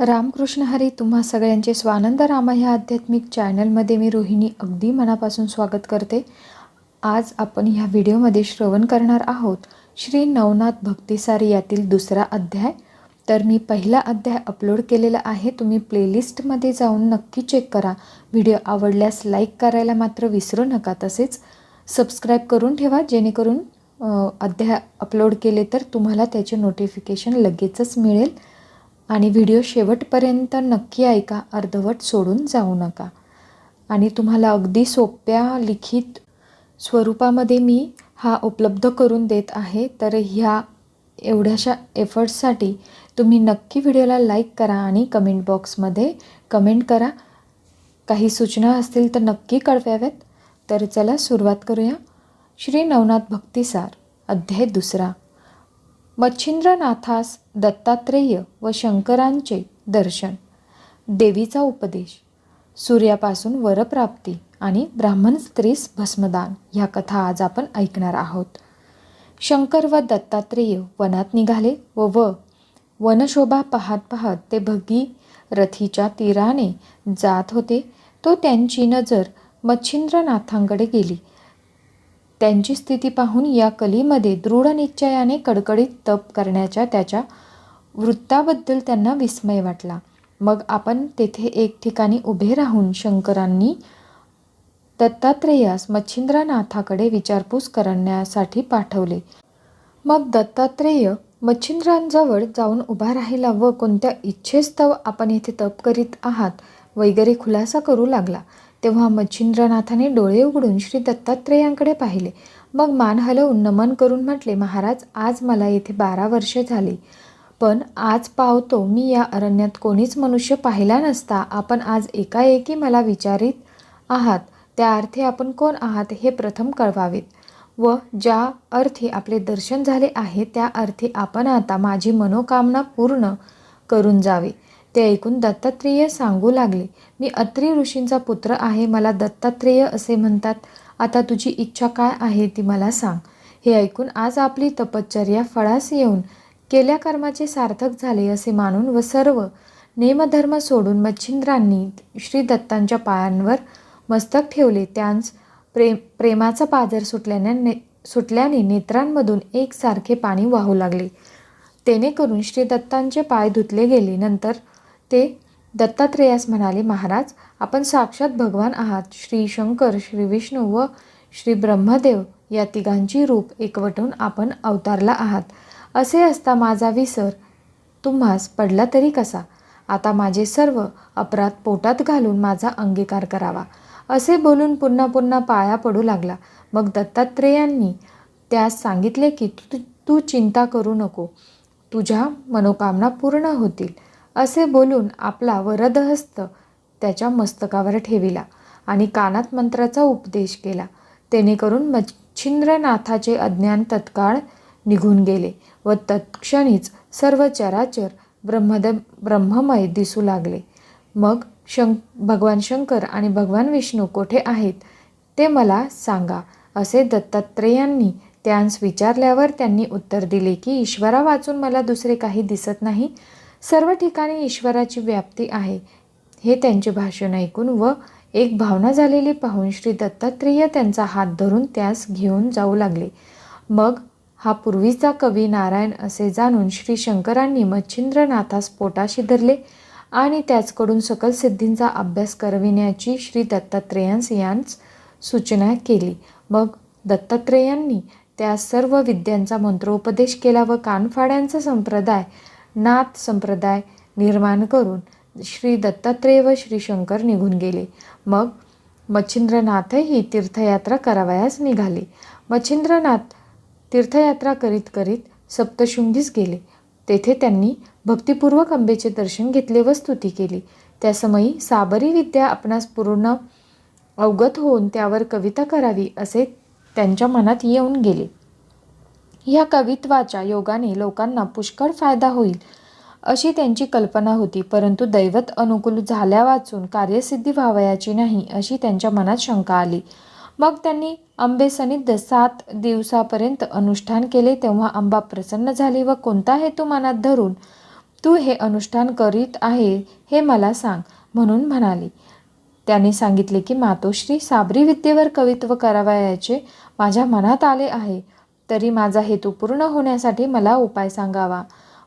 रामकृष्ण हरी तुम्हा सगळ्यांचे स्वानंद रामा ह्या आध्यात्मिक चॅनलमध्ये मी रोहिणी अगदी मनापासून स्वागत करते. आज आपण ह्या व्हिडिओमध्ये श्रवण करणार आहोत श्री नवनाथ भक्तिसार यातील दुसरा अध्याय. तर मी पहिला अध्याय अपलोड केलेला आहे तुम्ही प्लेलिस्टमध्ये जाऊन नक्की चेक करा. व्हिडिओ आवडल्यास लाईक करायला मात्र विसरू नका तसेच सबस्क्राईब करून ठेवा जेणेकरून अध्याय अपलोड केले तर तुम्हाला त्याचे नोटिफिकेशन लगेचच मिळेल. आणि व्हिडिओ शेवटपर्यंत नक्की ऐका अर्धवट सोडून जाऊ नका. आणि तुम्हाला अगदी सोप्या लिखित स्वरूपामध्ये मी हा उपलब्ध करून देत आहे तर ह्या एवढ्याशा एफर्ट्ससाठी तुम्ही नक्की व्हिडिओला लाईक करा आणि कमेंट बॉक्समध्ये कमेंट करा. काही सूचना असतील तर नक्की कळवाव्यात. तर चला सुरुवात करूया. श्री नवनाथ भक्तिसार अध्याय दुसरा. मच्छिंद्रनाथास दत्तात्रेय व शंकरांचे दर्शन. देवीचा उपदेश. सूर्यापासून वरप्राप्ती आणि ब्राह्मण स्त्रीस भस्मदान ह्या कथा आज आपण ऐकणार आहोत. शंकर व दत्तात्रेय वनात निघाले व व वनशोभा पाहत पाहत ते भगी रथीच्या तीराने जात होते. तो त्यांची नजर मच्छिंद्रनाथांकडे गेली. त्यांची स्थिती पाहून या कलीमध्ये दृढ निश्चयाने कडकडीत तप करण्याच्या त्याच्या वृत्ताबद्दल त्यांना विस्मय वाटला. मग आपण तेथे एक ठिकाणी उभे राहून शंकरांनी दत्तात्रेयास मच्छिंद्रनाथाकडे विचारपूस करण्यासाठी पाठवले. मग दत्तात्रेय मच्छिंद्रांजवळ जाऊन उभा राहिला व कोणत्या इच्छेस्तव आपण येथे तप करीत आहात? वगैरे खुलासा करू लागला. तेव्हा मच्छिंद्रनाथाने डोळे उघडून श्री दत्तात्रेयांकडे पाहिले. मग मान हलवून नमन करून म्हटले महाराज आज मला येथे बारा वर्षे झाली. पण आज पावतो मी या अरण्यात कोणीच मनुष्य पाहिला नसता. आपण आज एकाएकी मला विचारित आहात. त्या अर्थी आपण कोण आहात हे प्रथम कळवावेत. व ज्या अर्थी आपले दर्शन झाले आहे त्या अर्थी आपण आता माझी मनोकामना पूर्ण करून जावे. ते ऐकून दत्तात्रेय सांगू लागले मी अत्री ऋषींचा पुत्र आहे मला दत्तात्रेय असे म्हणतात. आता तुझी इच्छा काय आहे ती मला सांग हे ऐकून आज आपली तपश्चर्या फळास येऊन केल्या कर्माचे सार्थक झाले असे मानून व सर्व नेमधर्म सोडून मच्छिंद्रांनी श्री दत्तांच्या पायांवर मस्तक ठेवले. त्यांस प्रेम प्रेमाचा पाजर सुटल्याने ने सुटल्याने नेत्रांमधून एकसारखे पाणी वाहू लागले. तेने करून श्री दत्तांचे पाय धुतले गेले. नंतर ते दत्तात्रेयास म्हणाले महाराज आपण साक्षात भगवान आहात. श्री शंकर श्री विष्णू व श्री ब्रह्मदेव या तिघांची रूप एकवटून आपण अवतारला आहात. असे असता माझा विसर. तुम्हास पडला तरी कसा? आता माझे सर्व अपराध पोटात घालून माझा अंगीकार करावा. असे बोलून पुन्हा पुन्हा पाया पडू लागला. मग दत्तात्रेयांनी त्यास सांगितले की तू तू चिंता करू नको. तुझ्या मनोकामना पूर्ण होतील. असे बोलून आपला वरदहस्त त्याच्या मस्तकावर ठेविला आणि कानात मंत्राचा उपदेश केला. तेणेकरून मच्छिंद्रनाथाचे अज्ञान तत्काळ निघून गेले व तत्क्षणीच सर्व चराचर ब्रह्मद ब्रह्ममय दिसू लागले. मग शं भगवान शंकर आणि भगवान विष्णू कोठे आहेत ते मला सांगा असे दत्तात्रेयांनी त्यांस विचारल्यावर त्यांनी उत्तर दिले की ईश्वरा वाचून मला दुसरे काही दिसत नाही? सर्व ठिकाणी ईश्वराची व्याप्ती आहे हे त्यांचे भाषण ऐकून व एक भावना झालेली पाहून श्री दत्तात्रेय त्यांचा हात धरून त्यास घेऊन जाऊ लागले. मग हा पूर्वीचा कवी नारायण असे जाणून श्री शंकरांनी मच्छिंद्रनाथास पोटाशी धरले आणि त्याचकडून सकल सिद्धींचा अभ्यास करविण्याची श्री दत्तात्रेयांस यांस सूचना केली. मग दत्तात्रेयांनी त्या सर्व विद्यांचा मंत्रोपदेश केला व कानफाड्यांचा संप्रदाय नाथ संप्रदाय निर्माण करून श्री दत्तात्रेय व श्री शंकर निघून गेले. मग मच्छिंद्रनाथही तीर्थयात्रा करावयास निघाले. मच्छिंद्रनाथ तीर्थयात्रा करीत करीत सप्तशृंगीस गेले. तेथे त्यांनी भक्तिपूर्वक अंबेचे दर्शन घेतले व स्तुती केली. त्यासमयी साबरी विद्या आपणास पूर्ण अवगत होऊन त्यावर कविता करावी असे त्यांच्या मनात येऊन गेले. ह्या कवित्वाच्या योगाने लोकांना पुष्कळ फायदा होईल अशी त्यांची कल्पना होती. परंतु दैवत अनुकूल झाल्या वाचून कार्यसिद्धी व्हावयाची नाही अशी त्यांच्या मनात शंका आली. मग त्यांनी अंबे सात दिवसापर्यंत अनुष्ठान केले तेव्हा आंबा प्रसन्न झाली. व कोणता हेतू मनात धरून तू हे अनुष्ठान करीत आहे हे मला सांग म्हणून म्हणाली. त्याने सांगितले की मातोश्री साबरी विद्येवर कवित्व करावयाचे माझ्या मनात आले आहे. तरी माझा हेतू पूर्ण होण्यासाठी मला उपाय सांगावा.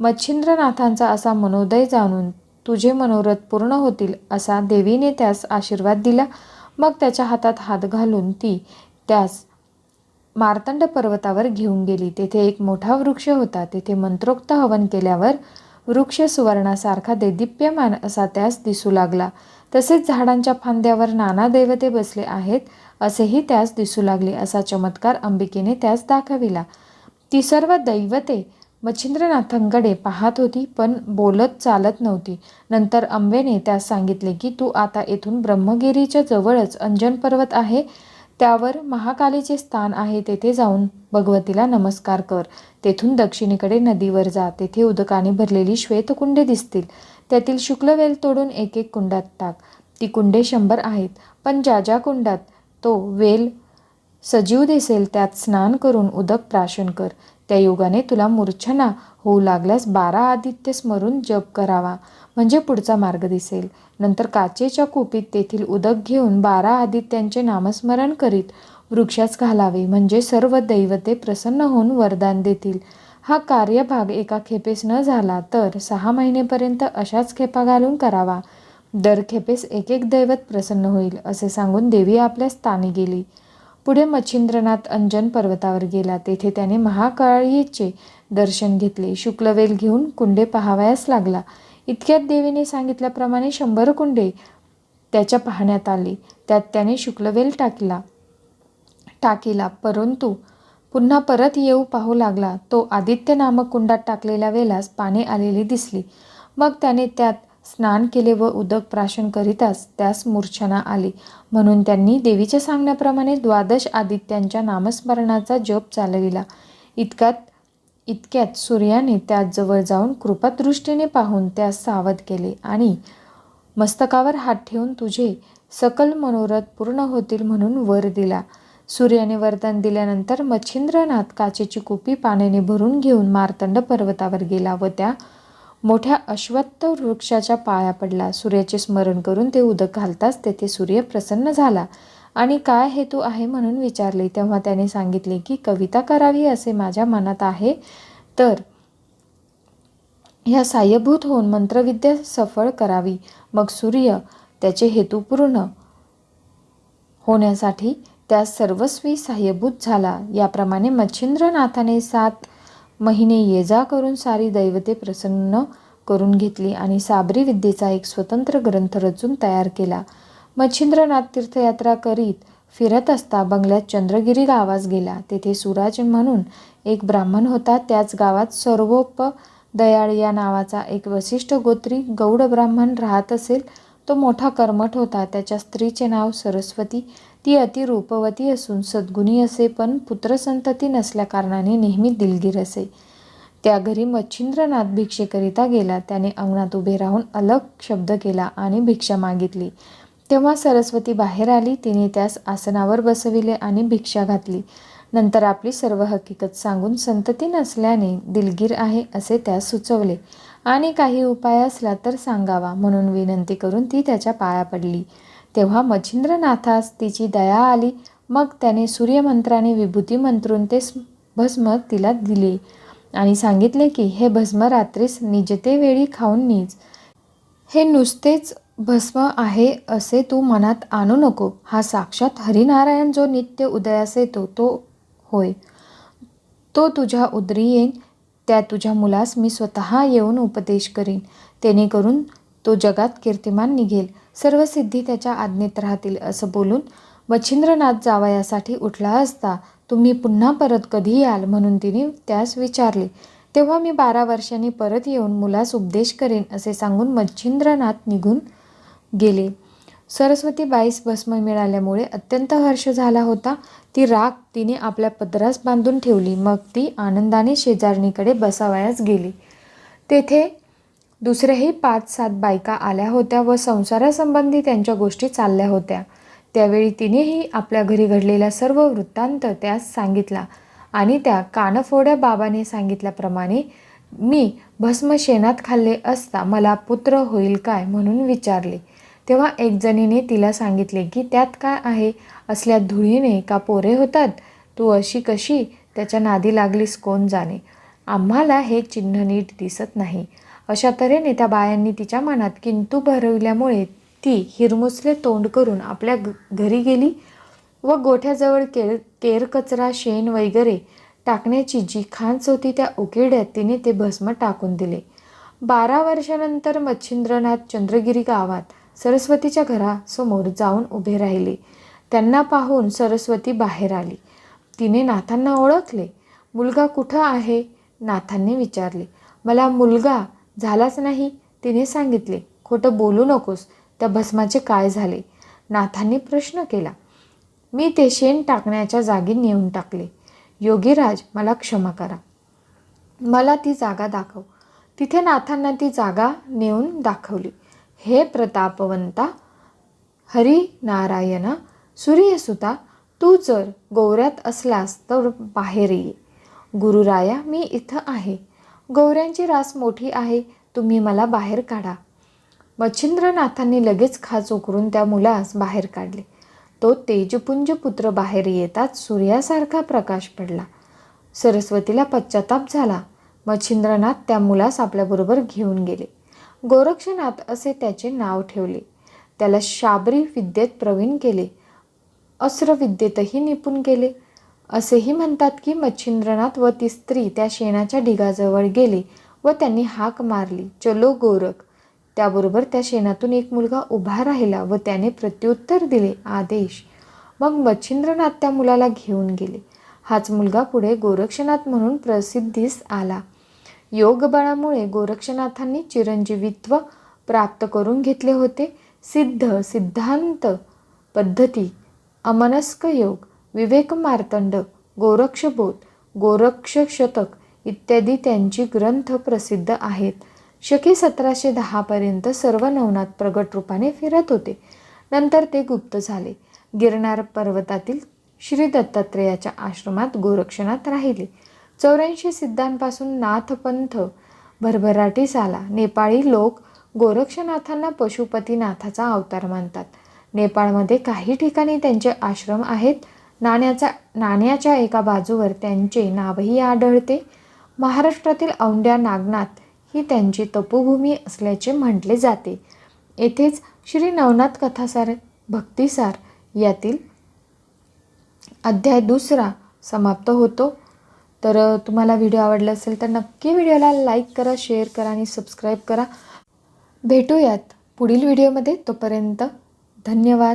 मच्छिंद्रनाथांचा असा मनोदय जाणून तुझे मनोरथ पूर्ण होतील असा देवीने त्यास आशीर्वाद दिला. मग त्याच्या हातात हात घालून ती त्यास मार्तंड पर्वतावर घेऊन गेली. तेथे एक मोठा वृक्ष होता. तेथे मंत्रोक्त हवन केल्यावर वृक्ष सुवर्णासारखा देदीप्यमान असा त्यास दिसू लागला. तसेच झाडांच्या फांद्यावर नाना देवते बसले आहेत. असेही त्यास दिसू लागले असा चमत्कार अंबिकेने त्यास दाखविला. ती सर्व दैवते मच्छिंद्रनाथांकडे पाहत होती पण बोलत चालत नव्हती. नंतर अंबेने त्यास सांगितले की तू आता येथून ब्रह्मगिरीच्या जवळच अंजन पर्वत आहे. त्यावर महाकालीचे स्थान आहे. तेथे जाऊन भगवतीला नमस्कार कर. तेथून दक्षिणेकडे नदीवर जा. तेथे उदकाने भरलेली श्वेतकुंडे दिसतील. त्यातील शुक्लवेल तोडून एक एक कुंडात टाक. ती कुंडे शंभर आहेत. पण ज्या ज्या कुंडात तो वेल सजीव दिसेल त्यात स्नान करून उदक प्राशन कर. त्या योगाने तुला मूर्छना होऊ लागल्यास बारा आदित्य स्मरून जप करावा. म्हणजे पुढचा मार्ग दिसेल. नंतर काचेच्या कुपीत तेथील उदक घेऊन बारा आदित्यांचे नामस्मरण करीत वृक्षास घालावे. म्हणजे सर्व दैवते प्रसन्न होऊन वरदान देतील. हा कार्यभाग एका खेपेस न झाला तर सहा महिनेपर्यंत अशाच खेपा घालून करावा. दरखेपेस एक एक दैवत प्रसन्न होईल असे सांगून देवी आपल्या स्थानी गेली. पुढे मच्छिंद्रनाथ अंजन पर्वतावर गेला. तेथे त्याने महाकाळीचे दर्शन घेतले. शुक्लवेल घेऊन कुंडे पाहावयास लागला. इतक्यात देवीने सांगितल्याप्रमाणे शंभर कुंडे त्याच्या पाहण्यात आली. त्यात त्याने शुक्लवेल टाकला. टाकीला. परंतु पुन्हा परत येऊ पाहू लागला. तो आदित्य नामक कुंडात टाकलेल्या वेलास पाने आलेली दिसली. मग त्याने त्यात स्नान केले व उदक प्राशन करीताच त्यास मूर्छना आली. म्हणून त्यांनी देवीच्या सांगण्याप्रमाणे द्वादश आदित्यांच्या नामस्मरणाचा जप चालविला. इतक्यात इतक्यात सूर्याने त्याजवळ जाऊन कृपादृष्टीने पाहून त्यास सावध केले आणि मस्तकावर हात ठेवून तुझे सकल मनोरथ पूर्ण होतील म्हणून वर दिला. सूर्याने वरदान दिल्यानंतर मच्छिंद्रनाथ काचेची कुपी पाण्याने भरून घेऊन मार्तंड पर्वतावर गेला व त्या मोठ्या अश्वत्थ वृक्षाच्या पाया पडला. सूर्याचे स्मरण करून ते उदक घालताच तेथे सूर्य प्रसन्न झाला. आणि काय हेतू आहे? म्हणून विचारले. तेव्हा त्याने सांगितले की कविता करावी असे माझ्या मनात आहे. तर ह्या साह्यभूत होऊन मंत्रविद्या सफळ करावी. मग सूर्य त्याचे हेतू पूर्ण होण्यासाठी त्या सर्वस्वी साह्यभूत झाला. याप्रमाणे मच्छिंद्रनाथाने सात महिने ये जा करून सारी दैवते प्रसन्न करून घेतली आणि साबरी विद्येचा एक स्वतंत्र ग्रंथ रचून तयार केला. मच्छिंद्रनाथ तीर्थयात्रा करीत फिरत असता बंगल्यात चंद्रगिरी गावास गेला. तेथे सुराज म्हणून एक ब्राह्मण होता. त्याच गावात सर्वोप दयाळ या नावाचा एक वशिष्ठ गोत्री गौड ब्राह्मण राहत असेल. तो मोठा कर्मठ होता. त्याच्या स्त्रीचे नाव सरस्वती. ती अति रूपवती असून सद्गुणी असे पण पुत्रसंतती नसल्याकारणाने नेहमी दिलगीर असे. त्या घरी मच्छिंद्रनाथ भिक्षेकरिता गेला. त्याने अंगणात उभे राहून अलग शब्द केला आणि भिक्षा मागितली. तेव्हा सरस्वती बाहेर आली. तिने त्यास आसनावर बसविले आणि भिक्षा घातली. नंतर आपली सर्व हकीकत सांगून संतती नसल्याने दिलगीर आहे असे त्यास सुचवले. आणि काही उपाय असला तर सांगावा म्हणून विनंती करून ती त्याच्या पाया पडली. तेव्हा मच्छिंद्रनाथास तिची दया आली. मग त्याने सूर्यमंत्राने विभूती मंत्रून ते भस्म तिला दिले आणि सांगितले की हे भस्म रात्रीस निजतेवेळी खाऊन नीज. हे नुसतेच भस्म आहे असे तू मनात आणू नको. हा साक्षात हरिनारायण जो नित्य उदयास येतो तो होय. तो तुझ्या उदरी येईन. त्या तुझ्या मुलास मी स्वतः येऊन उपदेश करीन. तेणेकरून तो जगात कीर्तिमान निघेल. सर्व सिद्धी त्याच्या आज्ञेत राहतील असं बोलून मच्छिंद्रनाथ जावयासाठी उठला असता तुम्ही पुन्हा परत कधी याल? म्हणून तिने त्यास विचारले. तेव्हा मी बारा वर्षांनी परत येऊन मुलास उपदेश करेन असे सांगून मच्छिंद्रनाथ निघून गेले. सरस्वती बाईस भस्म मिळाल्यामुळे अत्यंत हर्ष झाला होता. ती राख तिने आपल्या पदरास बांधून ठेवली. मग ती आनंदाने शेजारणीकडे बसावयास गेली. तेथे दुसऱ्याही पाच सात बायका आल्या होत्या व संसारासंबंधी त्यांच्या गोष्टी चालल्या होत्या. त्यावेळी तिनेही आपल्या घरी घडलेला सर्व वृत्तांत त्यास सांगितला आणि त्या कानफोड्या बाबाने सांगितल्याप्रमाणे मी भस्म शेणात खाल्ले असता मला पुत्र होईल काय? म्हणून विचारले. तेव्हा एक जणीने तिला सांगितले की त्यात काय आहे? असल्या धुळीने का पोरे होतात? तू अशी कशी? त्याच्या नादी लागलीस कोण जाणे? आम्हाला हे चिन्ह नीट दिसत नाही. अशा तऱ्हेने त्या बायांनी तिच्या मनात किंतू भरवल्यामुळे ती हिरमुसले तोंड करून आपल्या घरी गेली व गोठ्याजवळ केर केर कचरा शेण वगैरे टाकण्याची जी खांच होती त्या उकिड्यात तिने ते भस्म टाकून दिले. बारा वर्षानंतर मच्छिंद्रनाथ चंद्रगिरी गावात सरस्वतीच्या घरासमोर जाऊन उभे राहिले. त्यांना पाहून सरस्वती बाहेर आली. तिने नाथांना ओळखले. मुलगा कुठं आहे? नाथांनी विचारले. मला मुलगा झालाच नाही तिने सांगितले. खोटं बोलू नकोस त्या भस्माचे काय झाले? नाथांनी प्रश्न केला. मी ते शेण टाकण्याच्या जागी नेऊन टाकले. योगीराज मला क्षमा करा. मला ती जागा दाखव. तिथे नाथांना ती जागा नेऊन दाखवली. हे प्रतापवंता हरिनारायणा सूर्यसुता तू जर गौऱ्यात असलास तर बाहेर ये गुरुराया मी इथं आहे गौऱ्यांची रास मोठी आहे तुम्ही मला बाहेर काढा मच्छिंद्रनाथांनी लगेच खाच उकरून त्या मुलास बाहेर काढले तो तेजपुंज पुत्र बाहेर येताच सूर्यासारखा प्रकाश पडला सरस्वतीला पश्चाताप झाला मच्छिंद्रनाथ त्या मुलास आपल्याबरोबर घेऊन गेले गोरक्षनाथ असे त्याचे नाव ठेवले. त्याला शाबरी विद्येत प्रवीण केले. अस्त्रविद्येतही निपुण केले. असेही म्हणतात की मच्छिंद्रनाथ व ती स्त्री त्या शेणाच्या ढिगाजवळ गेले व त्यांनी हाक मारली चलो गोरख त्याबरोबर त्या शेणातून एक मुलगा उभा राहिला व त्याने प्रत्युत्तर दिले आदेश. मग मच्छिंद्रनाथ त्या मुलाला घेऊन गेले. हाच मुलगा पुढे गोरक्षनाथ म्हणून प्रसिद्धीस आला. योगबळामुळे गोरक्षनाथांनी चिरंजीवित्व प्राप्त करून घेतले होते. सिद्ध सिद्धांत पद्धती अमनस्क योग विवेक मार्तंड गोरक्षबोध गोरक्ष शतक इत्यादी त्यांची ग्रंथ प्रसिद्ध आहेत. शके सतराशे दहापर्यंत सर्व नवनाथ प्रगट रूपाने फिरत होते. नंतर ते गुप्त झाले. गिरनार पर्वतातील श्री दत्तात्रेयाच्या आश्रमात गोरक्षनाथ राहिले. चौऱ्याऐंशी सिद्धांपासून नाथपंथ भरभराटीस आला नेपाळी लोक गोरक्षनाथांना पशुपतीनाथाचा अवतार मानतात. नेपाळमध्ये काही ठिकाणी त्यांचे आश्रम आहेत. नाण्याचा नाण्याच्या एका बाजूवर त्यांचे नावही आढळते. महाराष्ट्रातील औंड्या नागनाथ ही त्यांची तपोभूमी असल्याचे म्हटले जाते. येथेच श्री नवनाथ कथासार भक्तिसार यातील अध्याय दुसरा समाप्त होतो. तर तुम्हाला व्हिडिओ आवडला असेल तर नक्की व्हिडिओला लाईक करा शेअर करा आणि सबस्क्राईब करा. भेटूयात पुढील व्हिडिओमध्ये. तोपर्यंत धन्यवाद.